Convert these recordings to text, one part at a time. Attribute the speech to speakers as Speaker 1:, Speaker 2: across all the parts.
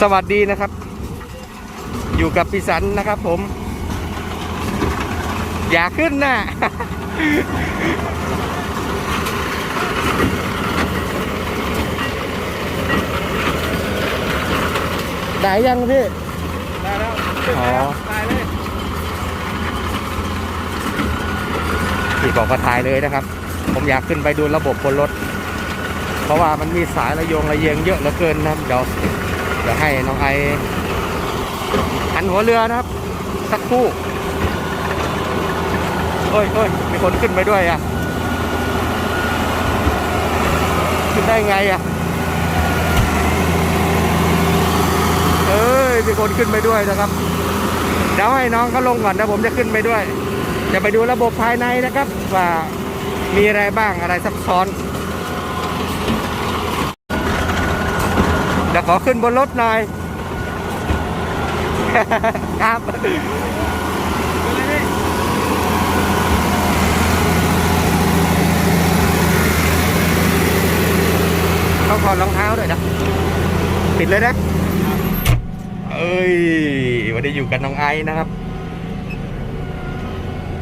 Speaker 1: สวัสดีนะครับ อยู่กับพี่สันนะครับผม อย่าขึ้นนะได้ยังพี่
Speaker 2: ได้แล้ว
Speaker 1: อ๋อ
Speaker 2: ตายเลย
Speaker 1: พี่บอกว่าถ่ายเลยนะครับ ผมอยากขึ้นไปดูระบบบนรถ เพราะว่ามันมีสายระโยงระเยงเยอะเหลือเกินนะครับเดี๋ยว เดี๋ยวให้น้องไอหันหัวเรือนะครับ สักครู่เอ้ยเอ้ยมีคนขึ้นไปด้วยอะ ขึ้นได้ไงอะ เอ้ยมีคนขึ้นไปด้วยนะครับเดี๋ยวให้น้องเขาลงก่อนนะผมจะขึ้นไปด้วย จะไปดูระบบภายในนะครับ ว่ามีอะไรบ้างอะไรซับซ้อน เดี๋ยวขอขึ้นบนรถหน่อย ครับต้องถอดรองเท้าด้วยนะ ปิดเลยนะ เอ้ย วันนี้อยู่กับน้องไอ้นะครับ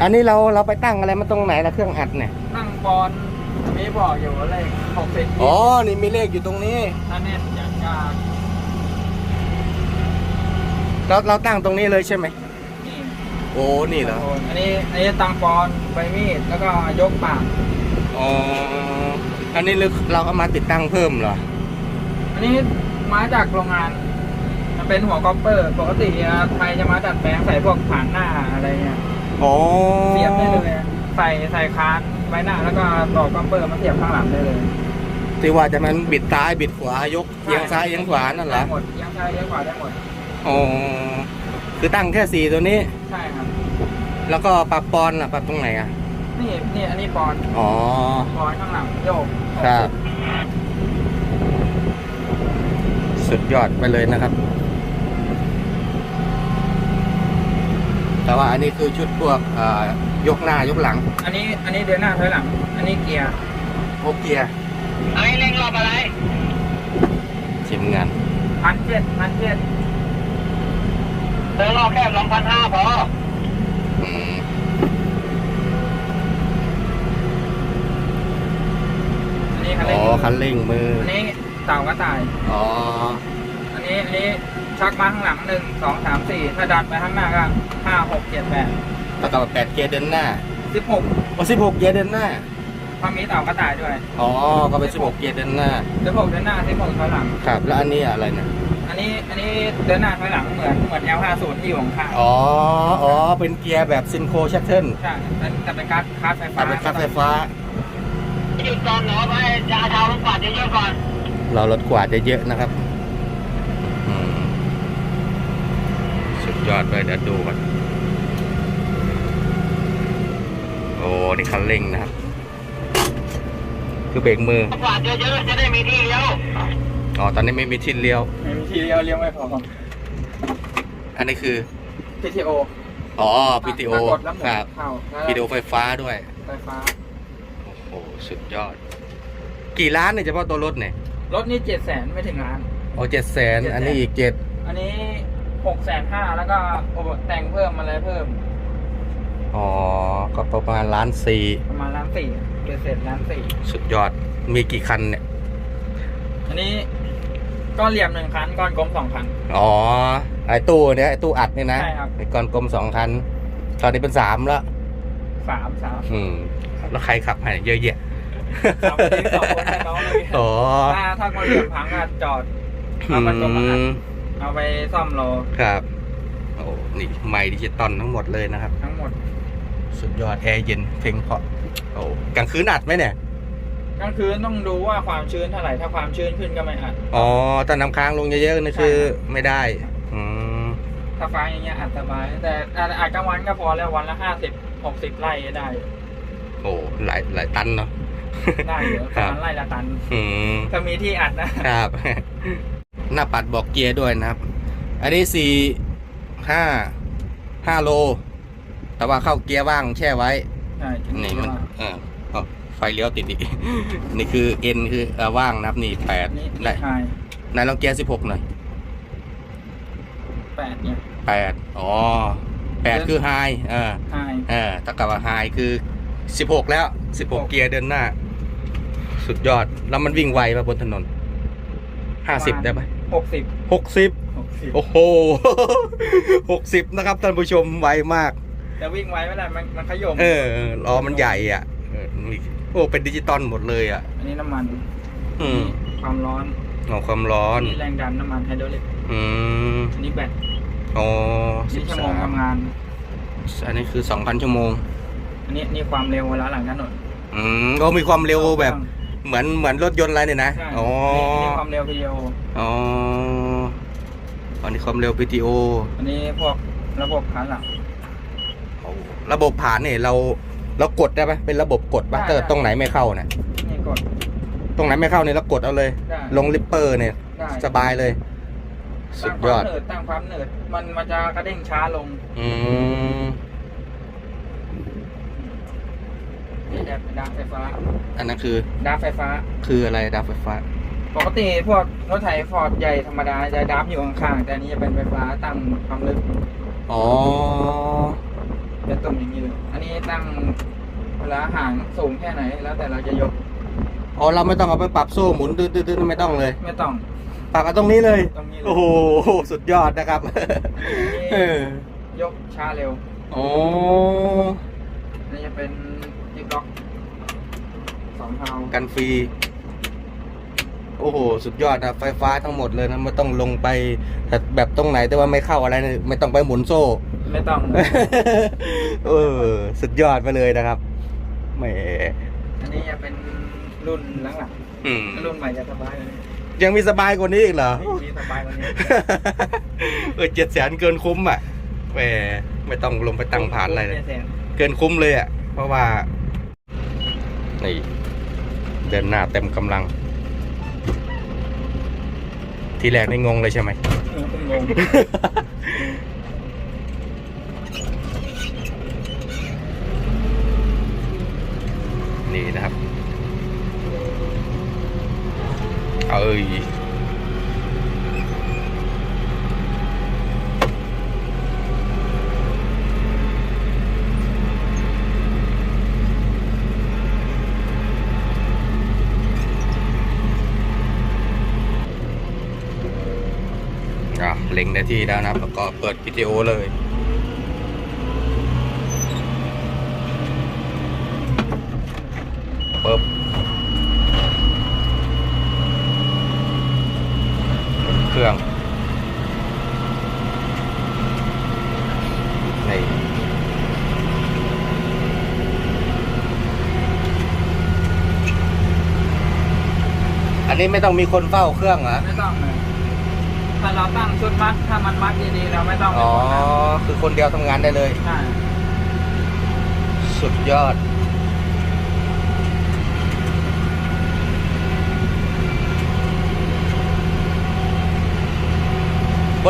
Speaker 1: อันนี้เราเราไปตั้งอะไรมาตรงไหนละเครื่องอัดเนี่ย
Speaker 2: นั่งบอลมีบอกอยู่ว่าเลขหกสิบ
Speaker 1: อ๋อ นี่มีเลขอยู่ตรงนี้
Speaker 2: ถ้าเน็ตอย่างยาก
Speaker 1: เราเราตั้งตรงนี้เลยใช่ไหม
Speaker 2: นี่
Speaker 1: โอ้ นี่เหรอ
Speaker 2: อันนี้อันนี้ตังปอนใบมีดแล้วก็ยกปาก
Speaker 1: อ๋อ อันนี้ลึกเราเอามาติดตั้งเพิ่มเหรอ
Speaker 2: อันนี้มาจากโรงงาน มันเป็นหัวก๊อปเปอร์ ปกติอะไทยจะมาดัดแปลงใส่พวกผ่านหน้าอะไรเงี้ย
Speaker 1: อ๋อ
Speaker 2: เสียบได้เลยอะใส่ใส่คานไว้หน้าแล้วก็ต่อก๊อปเปอร์มาเสียบข้างหลังได้เลย
Speaker 1: ที่ว่าจะมันบิดซ้ายบิดขวายกเอียงซ้ายเอียงขวานั่นเหรอ
Speaker 2: ได้หมดเอียังซ้ายเอียังขวาได้หมด
Speaker 1: อ๋อคือตั้งแค่สี่ตัวนี้
Speaker 2: ใช่ครับ
Speaker 1: แล้วก็ปรับปอนด์ล่ะปรับตรงไหนอะ
Speaker 2: นี่นี่อันนี้ปอน
Speaker 1: อ๋อ
Speaker 2: ปอนข้างหลังโยก
Speaker 1: ครับ สุดยอดไปเลยนะครับ แต่ว่าอันนี้คือชุดพวกเอ่อยกหน้ายกหลัง
Speaker 2: อันนี้อันนี้เดินหน้าถอยหลัง อันนี้เกียร์
Speaker 1: พวกเกียร์
Speaker 2: อันนี้เร่งรอบอะไร
Speaker 1: ชิมงาน
Speaker 2: พันเจ็ดพันเจ็ดเดินรอบแค่สองพันห้าพอ
Speaker 1: อืม
Speaker 2: อันนี้คัน
Speaker 1: อ๋
Speaker 2: เร่
Speaker 1: องคันเร่งมือ
Speaker 2: อันนี้เต่ากระต่าย
Speaker 1: อ๋อ
Speaker 2: อันนี้อันนี้ชักมาข้างหลังหนึ่งสองสามสี่ถ้าดันไปข้างหน้าก็ห้าหกเจ็ดแปด
Speaker 1: แล้วก็แปดเกียร์เดินหน้า
Speaker 2: สิบหก
Speaker 1: โอ้สิบหกเกียร์เดินหน้า
Speaker 2: พอมีเต่ากระต่ายด้วย
Speaker 1: อ๋อก็เป็นสิบหกเกียร์เดินหน้า
Speaker 2: สิบหกเดินหน้าสิบหกถอยหลัง
Speaker 1: ครับ แล้วอันนี้อะไรนะ
Speaker 2: อันนี้อันนี้เดินหน้าถอยหลังเหมือนเหมือน L ห้าศูนย์ที่อยู่ข้างๆ
Speaker 1: อ๋อ อ๋อ เป็นเกียร์แบบซินโคชัตเทิล
Speaker 2: ใช่แต่แต่เป็นการ์ดคาร์ดไฟฟ้า
Speaker 1: แต่เป็นคันไฟฟ้า
Speaker 2: หยุดก่อนเนาะไปจะเอาเท้าลงกวาดเยอะๆก่อน
Speaker 1: เราลดกวาดเยอะๆนะครับอืมสุดยอดเลยเดี๋ยวดูก่อน โอ้ นี่คันเร่งนะครับ คือเบรกมือ
Speaker 2: กวาดเยอะๆจะได้มีที่เลี้ยว
Speaker 1: อ๋อตอนนี้ไม่มีทิศเลี้ยว
Speaker 2: ไม่มีที่เลี้ยวเลี้ยวไม่พอ
Speaker 1: อันนี้คือ
Speaker 2: PTO
Speaker 1: อ๋อ PTO
Speaker 2: กดแล้วหมุน
Speaker 1: ครับ
Speaker 2: เข้า
Speaker 1: PTO ไฟฟ้าด้วย
Speaker 2: ไฟฟ้า
Speaker 1: โอ้โหสุดยอด กี่ล้านเนี่ยเฉพาะตัวรถเนี่ย
Speaker 2: รถนี่เจ็ดแสนไม่ถึงล้าน
Speaker 1: โอ้เจ็ดแสนอันนี้อีกเจ็ด
Speaker 2: อันนี้หกแสนห้าแล้วก็โอ้โหแต่งเพิ่มอะไรเพิ่ม
Speaker 1: อ๋อ ก็ประมาณล้านสี่
Speaker 2: ประมาณล้านสี่ เกษตรล้านสี่
Speaker 1: สุดยอดมีกี่คันเนี่ย
Speaker 2: อันนี้ก้อนเหลี่ยมหนึ่งคันก้อนกลมสองคัน
Speaker 1: อ๋อ ไอ้ตู้เนี่ยไอ้ตู้อัดเนี่ยนะ
Speaker 2: ใช่ครับ
Speaker 1: ไอ้ก้อนกลมสองคัน ตอนนี้เป็นสามแล้ว
Speaker 2: สามสาม
Speaker 1: อืม แล้วใครขับให้เยอะแยะ
Speaker 2: สามคนสองคนให้น้องเลย
Speaker 1: อ๋อ
Speaker 2: ถ้าถ้าก้อนเหลี่ยมพังก็จอด เอามันกลมมาอัด
Speaker 1: อืม
Speaker 2: เอาไปซ่อมโล
Speaker 1: ครับ โอ้นี่ไมค์ดิจิตอลทั้งหมดเลยนะครับ
Speaker 2: ทั้งหมด
Speaker 1: สุดยอดแอร์เย็นเพลงเพราะโอ้กลางคืนอัดไหมเนี่ย
Speaker 2: กลางคืนต้องดูว่าความชื้นเท่าไหร่ถ้าความชื้นขึ้นก็ไม่อัด
Speaker 1: อ๋อถ้าน้ำค้างลงเยอะๆนี่คือ
Speaker 2: ใช่ครับ
Speaker 1: ไม่ได้อืม
Speaker 2: ถ้าฟ้าอย่างเงี้ยอัดสบาย แต่อัดอัดกลางวันก็พอแล้ววันละห้าสิบหกสิบไร่ได้
Speaker 1: โอ้หลายหลายตันเนาะ
Speaker 2: ได้เยอะป
Speaker 1: ครั
Speaker 2: ระ
Speaker 1: บ
Speaker 2: มาณไร่ละตัน
Speaker 1: อืม
Speaker 2: ถ้ามีที่อัดนะ
Speaker 1: ครับ หน้าปัดบอกเกียร์ด้วยนะครับ อันนี้สี่ห้าห้าโล แต่ว่าเข้าเกียร์ว่างแช่ไว้
Speaker 2: ใช่
Speaker 1: นี่มันเออเอาไฟเลี้ยวติดอีก นี่คือเอ็นคือเอ่อว่างนะครับนี่แปด
Speaker 2: นี่
Speaker 1: ไหน
Speaker 2: ใช่
Speaker 1: ไหนลองเกียร์สิบหกหน่อย
Speaker 2: แปดเนี่ย
Speaker 1: แปดอ๋อแปดคือไฮเออ
Speaker 2: ใช่
Speaker 1: เออถ้ากับว่าไฮคือสิบหกแล้วสิบหกเกียร์เดินหน้า สุดยอดแล้วมันวิ่งไวป่ะบนถนนห้าสิบได้ไหม
Speaker 2: หกสิบ
Speaker 1: หกสิบ
Speaker 2: หกสิบ
Speaker 1: โอ้โหหกสิบนะครับท่านผู้ชมไวมาก
Speaker 2: แต่วิ่งไว้ไม่ได้มันมันขยม
Speaker 1: เออเออล้อมันใหญ่อะเออนี่โอ้เป็นดิจิตอลหมดเลยอะ
Speaker 2: อันนี้น้ำมัน
Speaker 1: อืม
Speaker 2: ความร้อน
Speaker 1: เอาความร้อ
Speaker 2: อั
Speaker 1: น
Speaker 2: นนี้แรงดันน้ำมันไฮดรอลิก
Speaker 1: อืม
Speaker 2: อันนี้แบต
Speaker 1: อ๋อ
Speaker 2: อัน
Speaker 1: สิ
Speaker 2: นี้
Speaker 1: บ
Speaker 2: ชั่วโม
Speaker 1: สางม
Speaker 2: ทำงาน
Speaker 1: อันนี้คือสองพันชั่วโมง
Speaker 2: อันนี้นี่ความเร็วเวลาหลังถนน
Speaker 1: อืมก็มีความเร็วแบบ เหมือนเหมือนรถยนต์อะไรเนี่ยนะ
Speaker 2: ใช่
Speaker 1: อ๋อ
Speaker 2: นนี้ความเร็วพีดีโอ
Speaker 1: อ๋ออันนี้ความเร็ว PTO
Speaker 2: อันนี้พวกระบบขาหลัง
Speaker 1: ระบบผ่านเนี่ยเราเรากดได้ไหมเป็นระบบกดป่ะ
Speaker 2: ได้
Speaker 1: ถ้าเกิด
Speaker 2: ได้
Speaker 1: ตรงไหนไม่เข้าเนี่ย
Speaker 2: นี่กด
Speaker 1: ตรงไหนไม่เข้าเนี่ยเรากดเอาเลย
Speaker 2: ได้
Speaker 1: ลงลิปเปอร์เนี่ย
Speaker 2: ได้
Speaker 1: สบายเลย สุ
Speaker 2: ตั้
Speaker 1: ด
Speaker 2: งค
Speaker 1: ย
Speaker 2: วา
Speaker 1: อ
Speaker 2: ม
Speaker 1: ด
Speaker 2: เหนืดตั้งความเหนืดมันมันจะกระเด้งช้าลง
Speaker 1: อืม
Speaker 2: นี่จะเป็นดาบไฟฟ้า
Speaker 1: อันนั้นคือ
Speaker 2: ดาบไฟฟ้า
Speaker 1: คืออะไรดับไฟฟ้า
Speaker 2: ปกติพวกรถไถฟอร์ดใหญ่ธรรมดาจะดับอยู่ข้างๆแต่อันนี้จะเป็นไฟฟ้าตั้งความลึก
Speaker 1: อ๋อ
Speaker 2: เป็นตุ่มอย่างนี้เลย อันนี้ตั้งเวลาห่างสูงแค่ไหน แล้วแต่เราจะยก
Speaker 1: อ๋อเราไม่ต้องเอาไปปรับโซ่หมุนดื้อๆไม่ต้องเลย
Speaker 2: ไม่ต้อง
Speaker 1: ปรับเอาตรงนี้เลย
Speaker 2: ตรงนี้เลย
Speaker 1: โอ้โหสุดยอดนะครับเออ
Speaker 2: ยกช้าเร็ว
Speaker 1: โอ้
Speaker 2: อันนี้จะเป็นยิบล็อกสองเทา
Speaker 1: กันฟรี โอ้โห สุดยอดนะไฟฟ้าทั้งหมดเลยนะไม่ต้องลงไปแต่แบบตรงไหนแต่ว่าไม่เข้าอะไรนะไม่ต้องไปหมุนโซ่
Speaker 2: ไม่ต้อง
Speaker 1: เออ สุดยอดไปเลยนะครับแหม
Speaker 2: อันนี้จะเป็นรุ่นหลัง
Speaker 1: อืม
Speaker 2: ๆรุ่นใหม่จะสบายเลย
Speaker 1: ยังมีสบายกว่านี้อีกเหรอ
Speaker 2: มีสบายกว่านี้
Speaker 1: เออเจ็ดแสนเกินคุ้มอะแหมไม่ต้องลงไปตั้งผ่านอะไรเลย
Speaker 2: แสน
Speaker 1: เกินคุ้มเลยอะ เพราะว่า นี่ เดินหน้าเต็มกำลัง ทีแรกนี่งงเลยใช่ไหม
Speaker 2: เออเพิ่งง
Speaker 1: นี่นะครับ เอ้ยอะเล็งได้ที่แล้วนะครับ แล้วก็เปิดวิดีโอเลย ปึ๊บเครื่องนี่อันนี้ไม่ต้องมีคนเฝ้าเครื่องเหรอ
Speaker 2: ไม่ต้องเลยถ้าเราตั้งชุดมัด ถ้ามันมัดดีๆเราไม่ต้อง
Speaker 1: อ๋อ คือคนเดียวทำงานได้เลย
Speaker 2: ใช่
Speaker 1: สุดยอด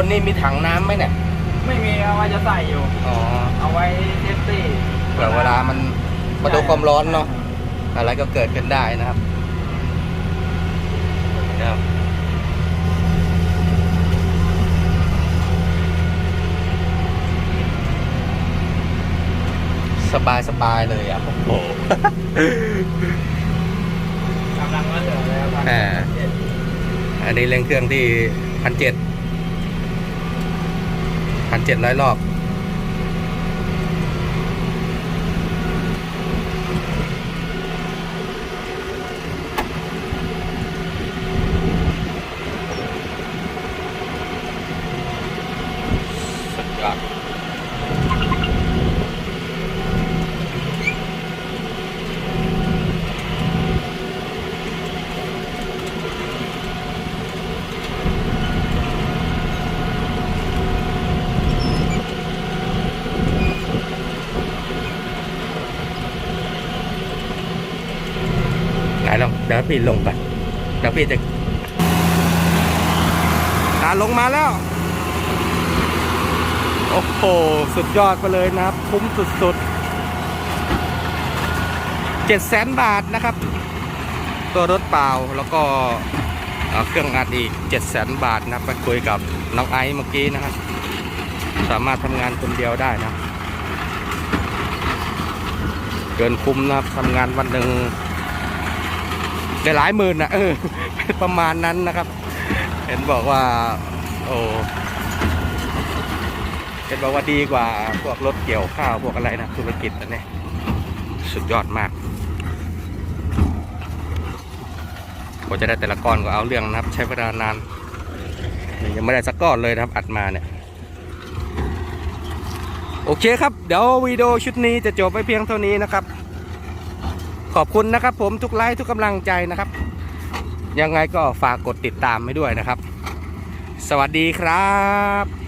Speaker 1: นนี้มีถังน้ำไหมเนี่ย
Speaker 2: ไม่มีเอาไว้จะใส่อยู่
Speaker 1: อ๋อ
Speaker 2: เอาไว้เซฟตี้
Speaker 1: เผื่อเวลามันประตูความร้อนเนาะ อะไรก็เกิดขึ้นได้นะครับนะครับสบายสบายเลยอะ โอ้โห
Speaker 2: กำลังว่าเหลือแล้วครับ
Speaker 1: อ่าอันนี้เร่งเครื่องที่พันเจ็ด พันเจ็ดร้อยรอบ สุดยอดไห พี่ลงไปเดี๋ยวพี่จะขาลงมาแล้ว โอ้โห สุดยอดไปเลยนะครับ คุ้มสุดๆเจ็ดแสนบาทนะครับ ตัวรถเปล่าแล้วก็เเครื่องอัดอีกเจ็ดแสนบาทนะครับไปคุยกับน้องไอซ์เมื่อกี้นะครับ สามารถทำงานคนเดียวได้นะ เกินคุ้มนะครับทำงานวันหนึ่ง ได้หลายหมื่นนะเออ ประมาณนั้นนะครับ เห็นบอกว่า โอ้เห็นบอกว่าดีกว่าพวกรถเกี่ยวข้าวพวกอะไรนะธุรกิจอันนี้สุดยอดมากกว่าจะได้แต่ละก้อนก็เอาเรื่องนะครับ ใช้เวลานานยังไม่ได้สักก้อนเลยนะครับอัดมาเนี่ยโอเคครับ เดี๋ยววิดีโอชุดนี้จะจบไปเพียงเท่านี้นะครับ ขอบคุณนะครับ ผมทุกไลค์ทุกกำลังใจนะครับ ยังไงก็ฝากกดติดตามให้ด้วยนะครับ สวัสดีครับ